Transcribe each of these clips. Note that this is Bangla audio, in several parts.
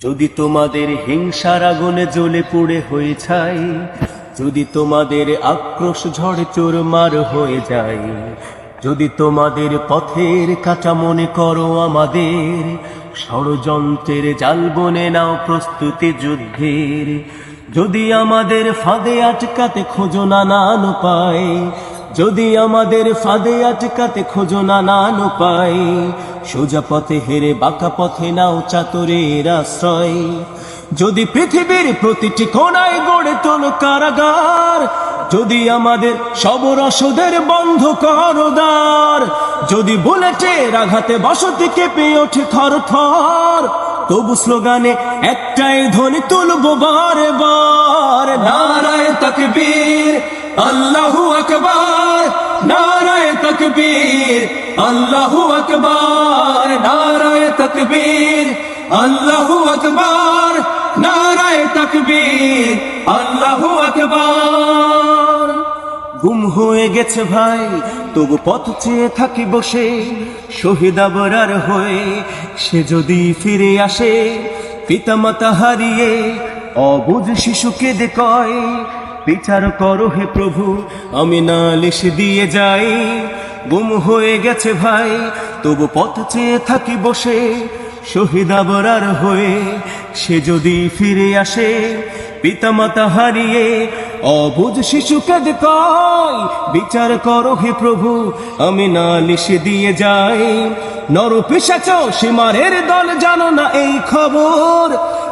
যদি তোমাদের হিংসার আগুনে জ্বলে পুড়ে হয়ে ছাই যদি তোমাদের আক্রোশ ঝড়ে চোরমার হয়ে যায়, যদি তোমাদের পথের কাটা মনে করো আমাদের, ষড়যন্ত্রের জাল বনে নাও প্রস্তুতি যুদ্ধের, যদি আমাদের ফাঁদে আটকাতে খোঁজো নানান উপায়, যদি আমাদের ফাঁদে আটকাতে খোঁজো নানান উপায় সোজা পথে হেরে বাঁকা পথে নাও চাতুরের আশ্রয়। যদি পৃথিবীর প্রতিটি কোনায় গড়ে তোল কারাগার, যদি আমাদের সব রসদের বন্ধ করদার যদি বুলেটের আঘাতে বসতি কেঁপে ওঠে থর থর, তবু স্লোগানে একটাই ধ্বনি তুলবো বারে বার নারায় তকবীর, আল্লাহু আকবার। নারায় তকবীর, আল্লাহু আকবার, নারায় তকবীর, আল্লাহু আকবার, নারায় তকবীর, আল্লাহু আকবার। গুম হয়ে গেছে ভাই, তবু পথ চেয়ে থাকি বসে, শহীদ আবরার হয়ে সে যদি ফিরে আসে, পিতামাতা হারিয়ে অবুঝ শিশুকে দেখয় বিচার করো হে প্রভু, আমি নালিশ দিয়ে যাই। গুম হয়ে গেছে ভাই, তবু পথ চেয়ে থাকি বসে। শহীদ আবরার হয়ে সে যদি ফিরে আসে, পিতামাতা হারিয়ে অবুঝ শিশুকে দেখয় বিচার করো হে প্রভু, আমি নালিশ দিয়ে যাই। নর পিসাচ সীমারের দল জানো না এই খবর।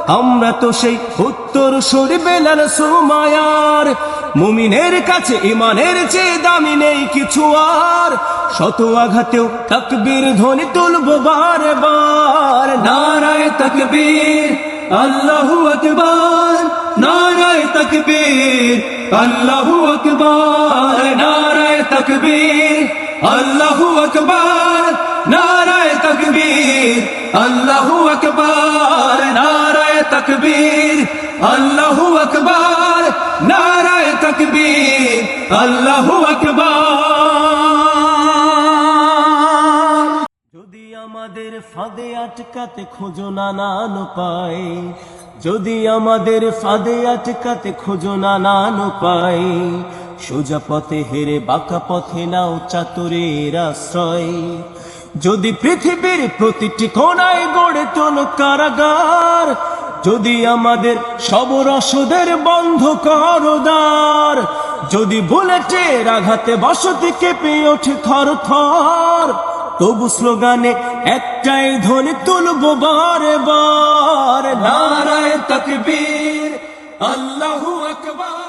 আমরা তো সেই উত্তর সরি বেলার সুমায়ার। মুমিনের কাছে ইমানের চেয়ে দামি নেই কিছু আর। শত আঘাতেও তাকবীর ধ্বনি তুলবো বারে বার নারায় তাকবীর, আল্লাহু আকবার। নারায় তাকবীর, আল্লাহু আকবার। নারায় তাকবীর, আল্লাহু আকবার। নারায় তাকবীর, আল্লাহু আকবার। নারায় তাকবীর, আল্লাহু আকবার, নারায় তাকবীর, আল্লাহু আকবার। যদি আমাদের ফাঁদে আটকাতে খোঁজো নানান উপায়, যদি আমাদের ফাঁদে আটকাতে খোঁজো নানান উপায়, সোজা পথে হেরে বাঁকা পথে নাও চাতুরের আশ্রয়। যদি পৃথিবীর প্রতিটি কোনায় গড়ে তোল কারাগার যদি আমাদের সব রসদের বন্ধ করদার, যদি বুলেটের আঘাতে বসতি কেঁপে ওঠে থর থর তবু স্লোগানে একটাই ধ্বনি তুলবো বারে বার নারায় তকবীর, আল্লাহু আকবার।